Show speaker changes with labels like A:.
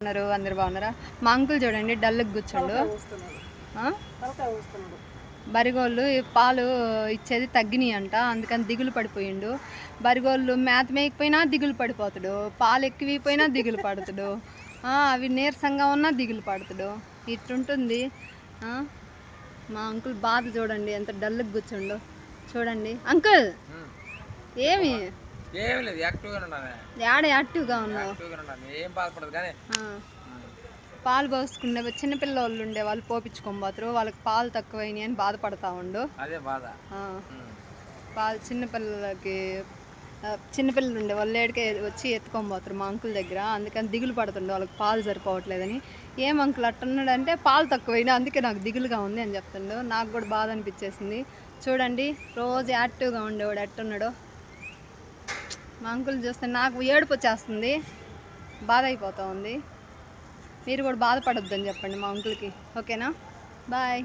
A: ఉన్నారు అందరు బాగున్నారా? మా అంకుల్ చూడండి డల్కి కూర్చోండు. ఆ? బరిగోళ్ళు ఈ పాలు ఇచ్చేది తగ్గినాయి అంట అందుకని దిగులు పడిపోయిండు. బరిగోళ్ళు మేత మేయకపోయినా దిగులు పడిపోతాడు పాలు ఎక్కువైపోయినా దిగులు పడతాడు. అవి నీరసంగా ఉన్నా దిగులు పడతాడు. ఇట్లుంటుంది. ఆ? మా అంకుల్ బాధ చూడండి ఎంత డల్కి కూర్చోండు. చూడండి. అంకుల్! ఏమి?
B: ఏం లేదు యాక్టివ్గా ఉన్నాను
A: యాడ యాక్టివ్గా ఉన్నావు?
B: యాక్టివ్గా ఉన్నాను ఏం బాధపడదు కానీ.
A: పాలు పోసుకునే చిన్నపిల్లలు ఉండే వాళ్ళు పోపించుకొని పోతారు వాళ్ళకి పాలు తక్కువైనాయి అని బాధపడతా ఉండు.
B: అదే బాధ.
A: పాలు చిన్నపిల్లలకి చిన్నపిల్లలు ఉండే వాళ్ళు ఏడికే వచ్చి ఎత్తుకొని పోతారు మా అంకుల్ దగ్గర అందుకని దిగులు పడుతుండే వాళ్ళకి పాలు సరిపోవట్లేదని. ఏం అంకుల్ అట్టున్నాడు అంటే పాలు తక్కువైనా అందుకే నాకు దిగులుగా ఉంది అని చెప్తుండు. నాకు కూడా బాధ అనిపించేసింది. చూడండి రోజు యాక్టివ్గా ఉండేవాడు ఎట్టున్నాడు. మా అంకుల్ చూస్తే నాకు ఏడుపు వచ్చేస్తుంది. బాధ అయిపోతూ ఉంది. మీరు కూడా బాధపడొద్దని చెప్పండి మా అంకుల్కి. ఓకేనా? బాయ్.